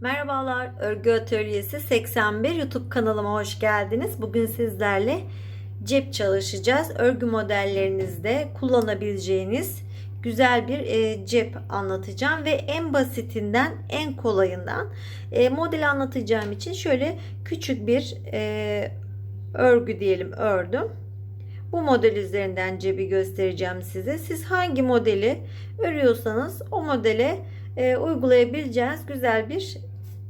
Merhabalar, Örgü Atölyesi 81 YouTube kanalıma hoş geldiniz. Bugün sizlerle cep çalışacağız. Örgü modellerinizde kullanabileceğiniz güzel bir e, cep anlatacağım ve en basitinden en kolayından e, model anlatacağım için şöyle küçük bir e, örgü diyelim ördüm. Bu model üzerinden cebi göstereceğim size. Siz hangi modeli örüyorsanız o modele e, uygulayabileceğiniz güzel bir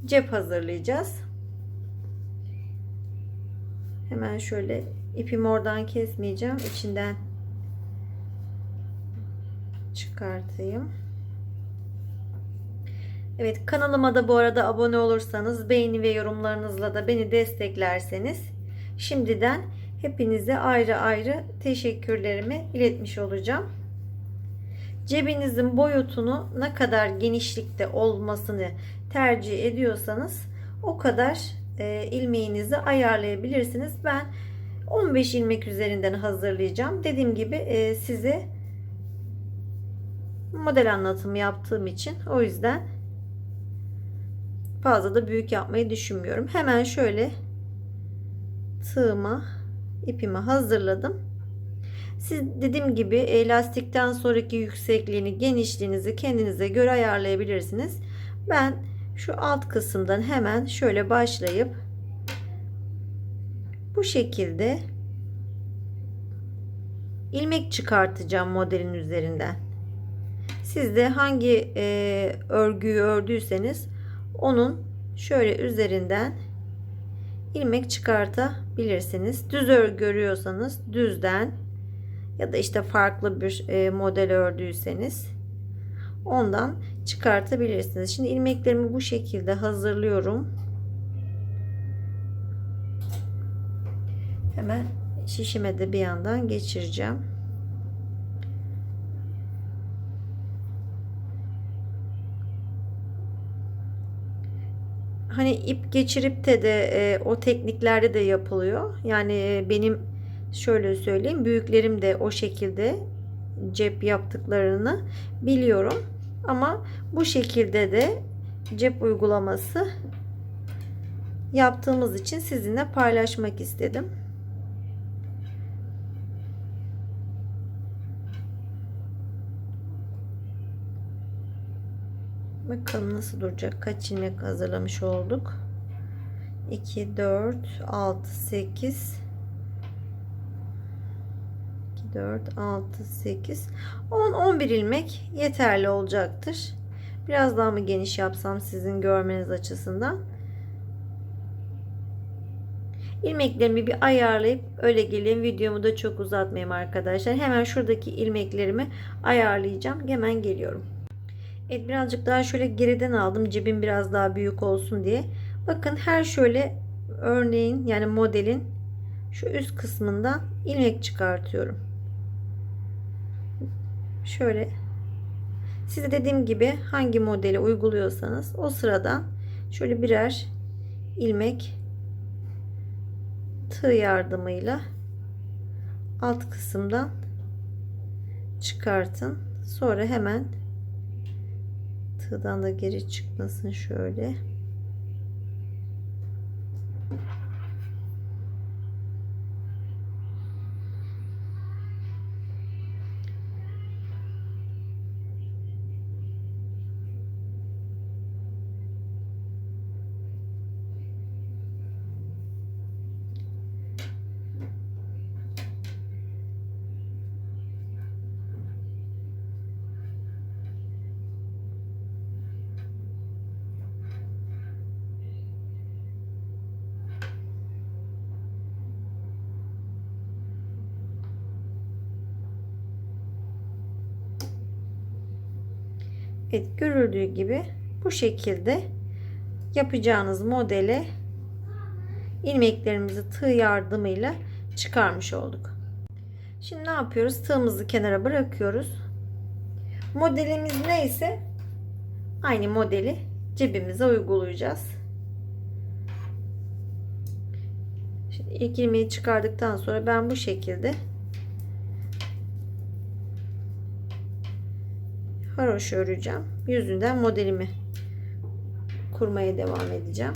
cep hazırlayacağız. Hemen şöyle ipimi oradan kesmeyeceğim. içinden çıkartayım. Evet kanalıma da bu arada abone olursanız beğeni ve yorumlarınızla da beni desteklerseniz şimdiden hepinize ayrı ayrı teşekkürlerimi iletmiş olacağım. Cebinizin boyutunu ne kadar genişlikte olmasını tercih ediyorsanız o kadar e, ilmeğinizi ayarlayabilirsiniz. Ben 15 ilmek üzerinden hazırlayacağım. Dediğim gibi e, size model anlatımı yaptığım için o yüzden fazla da büyük yapmayı düşünmüyorum. Hemen şöyle tığıma ipimi hazırladım. Siz dediğim gibi elastikten sonraki yüksekliğini, genişliğinizi kendinize göre ayarlayabilirsiniz. Ben şu alt kısımdan hemen şöyle başlayıp bu şekilde ilmek çıkartacağım modelin üzerinden. Siz de hangi e, örgüyü ördüyseniz onun şöyle üzerinden ilmek çıkartabilirsiniz. Düz örgü görüyorsanız düzden ya da işte farklı bir e, model ördüyseniz ondan çıkartabilirsiniz. Şimdi ilmeklerimi bu şekilde hazırlıyorum. Hemen şişime de bir yandan geçireceğim. Hani ip geçirip de de e, o tekniklerde de yapılıyor. Yani e, benim şöyle söyleyeyim büyüklerim de o şekilde cep yaptıklarını biliyorum. Ama bu şekilde de cep uygulaması yaptığımız için sizinle paylaşmak istedim. Bakalım nasıl duracak. Kaç ilmek hazırlamış olduk. 2, 4, 6, 8, 2, 4, 6, 8, 10, 11 ilmek yeterli olacaktır. Biraz daha mı geniş yapsam sizin görmeniz açısından. İlmeklerimi bir ayarlayıp öyle geleyim. Videomu da çok uzatmayayım arkadaşlar. Hemen şuradaki ilmeklerimi ayarlayacağım. Hemen geliyorum. Evet birazcık daha şöyle geriden aldım. Cebim biraz daha büyük olsun diye. Bakın her şöyle örneğin yani modelin şu üst kısmından ilmek çıkartıyorum. Şöyle size dediğim gibi hangi modeli uyguluyorsanız o sıradan şöyle birer ilmek tığ yardımıyla alt kısımdan çıkartın. Sonra hemen tığdan da geri çıkmasın şöyle. Evet görüldüğü gibi bu şekilde yapacağınız modele ilmeklerimizi tığ yardımıyla çıkarmış olduk. Şimdi ne yapıyoruz? Tığımızı kenara bırakıyoruz. Modelimiz neyse aynı modeli cebimize uygulayacağız. Şimdi ilk ilmeği çıkardıktan sonra ben bu şekilde haroşa öreceğim. Yüzünden modelimi kurmaya devam edeceğim.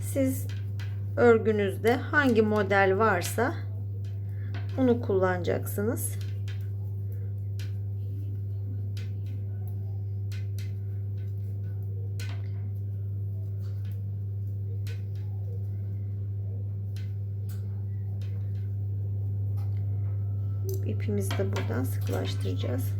Siz örgünüzde hangi model varsa onu kullanacaksınız. İpimizi de buradan sıkılaştıracağız.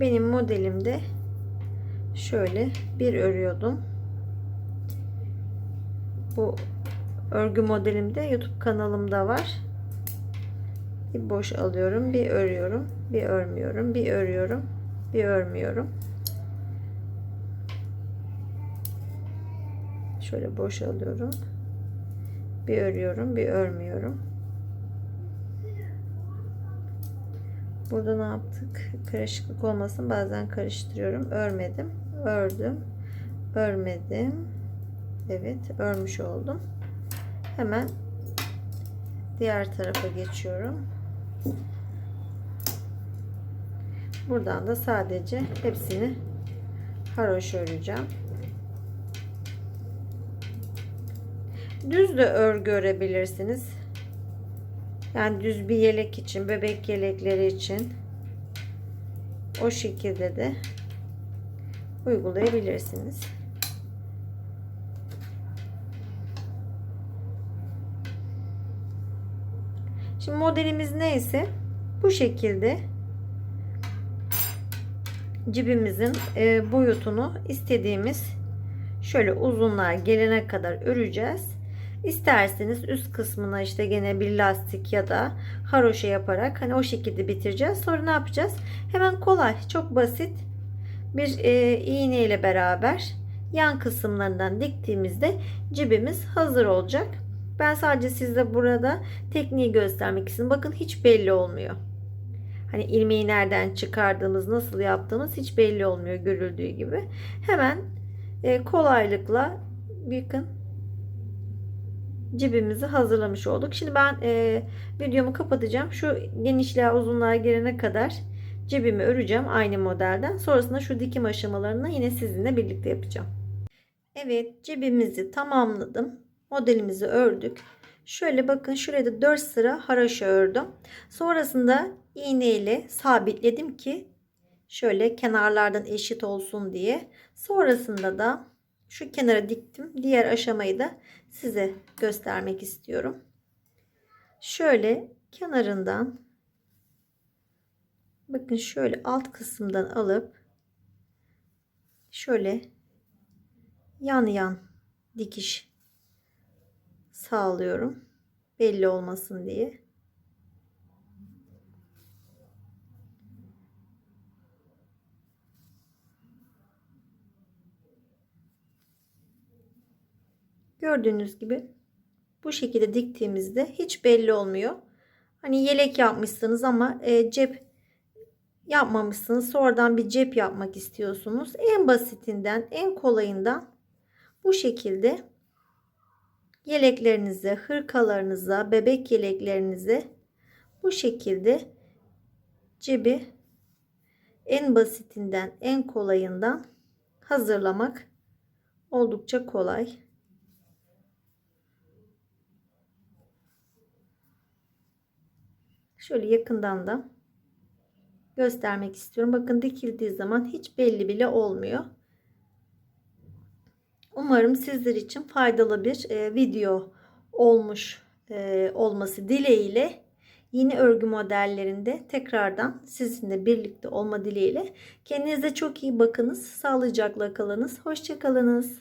Benim modelimde şöyle bir örüyordum. Bu örgü modelimde YouTube kanalımda var. Bir boş alıyorum, bir örüyorum, bir örmüyorum, bir örüyorum, bir örmüyorum. Şöyle boş alıyorum. Bir örüyorum, bir örmüyorum. Burada ne yaptık? Karışıklık olmasın. Bazen karıştırıyorum. Örmedim. Ördüm. Örmedim. Evet. Örmüş oldum. Hemen diğer tarafa geçiyorum. Buradan da sadece hepsini haroş öreceğim. Düz de örgü örebilirsiniz. Yani düz bir yelek için, bebek yelekleri için o şekilde de uygulayabilirsiniz. Şimdi modelimiz neyse bu şekilde cibimizin e, boyutunu istediğimiz şöyle uzunluğa gelene kadar öreceğiz. İsterseniz üst kısmına işte gene bir lastik ya da haroşa yaparak hani o şekilde bitireceğiz. Sonra ne yapacağız? Hemen kolay, çok basit bir e, iğne ile beraber yan kısımlarından diktiğimizde cibimiz hazır olacak. Ben sadece size burada tekniği göstermek istedim. Bakın hiç belli olmuyor. Hani ilmeği nereden çıkardığımız, nasıl yaptığımız hiç belli olmuyor görüldüğü gibi. Hemen e, kolaylıkla bakın cibimizi hazırlamış olduk. Şimdi ben e, videomu kapatacağım. Şu genişliğe uzunluğa gelene kadar cibimi öreceğim aynı modelden. Sonrasında şu dikim aşamalarını yine sizinle birlikte yapacağım. Evet cibimizi tamamladım. Modelimizi ördük. Şöyle bakın şuraya da 4 sıra haraşo ördüm. Sonrasında iğne ile sabitledim ki şöyle kenarlardan eşit olsun diye. Sonrasında da şu kenara diktim. Diğer aşamayı da size göstermek istiyorum. Şöyle kenarından bakın şöyle alt kısımdan alıp şöyle yan yan dikiş sağlıyorum. Belli olmasın diye. Gördüğünüz gibi bu şekilde diktiğimizde hiç belli olmuyor. Hani yelek yapmışsınız ama e, cep yapmamışsınız. Sonradan bir cep yapmak istiyorsunuz. En basitinden, en kolayından bu şekilde yeleklerinize, hırkalarınıza, bebek yeleklerinize bu şekilde cebi en basitinden, en kolayından hazırlamak oldukça kolay. Şöyle yakından da göstermek istiyorum. Bakın dikildiği zaman hiç belli bile olmuyor. Umarım sizler için faydalı bir e, video olmuş e, olması dileğiyle yeni örgü modellerinde tekrardan sizinle birlikte olma dileğiyle kendinize çok iyi bakınız. Sağlıcakla kalınız. Hoşçakalınız.